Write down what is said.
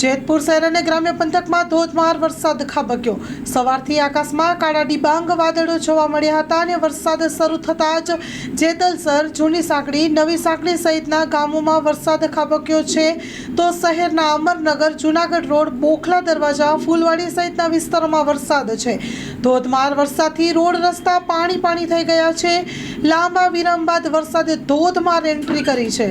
જેતપુર શહેર અને ગ્રામ્ય પંથકમાં ધોધમાર વરસાદ ખાબક્યો. સવારથી આકાશમાં કાળા ડિબાંગ વાદળો જોવા મળ્યા હતા અને વરસાદ શરૂ થતાં જ જેતલસર, જૂની સાંકડી, નવી સાંકડી સહિતના ગામોમાં વરસાદ ખાબક્યો છે. તો શહેરના અમરનગર, જૂનાગઢ રોડ, બોખલા દરવાજા, ફૂલવાડી સહિતના વિસ્તારોમાં વરસાદ છે. ધોધમાર વરસાદથી રોડ, રસ્તા પાણી પાણી થઈ ગયા છે. લાંબા વિરામ બાદ વરસાદે ધોધમાર એન્ટ્રી કરી છે.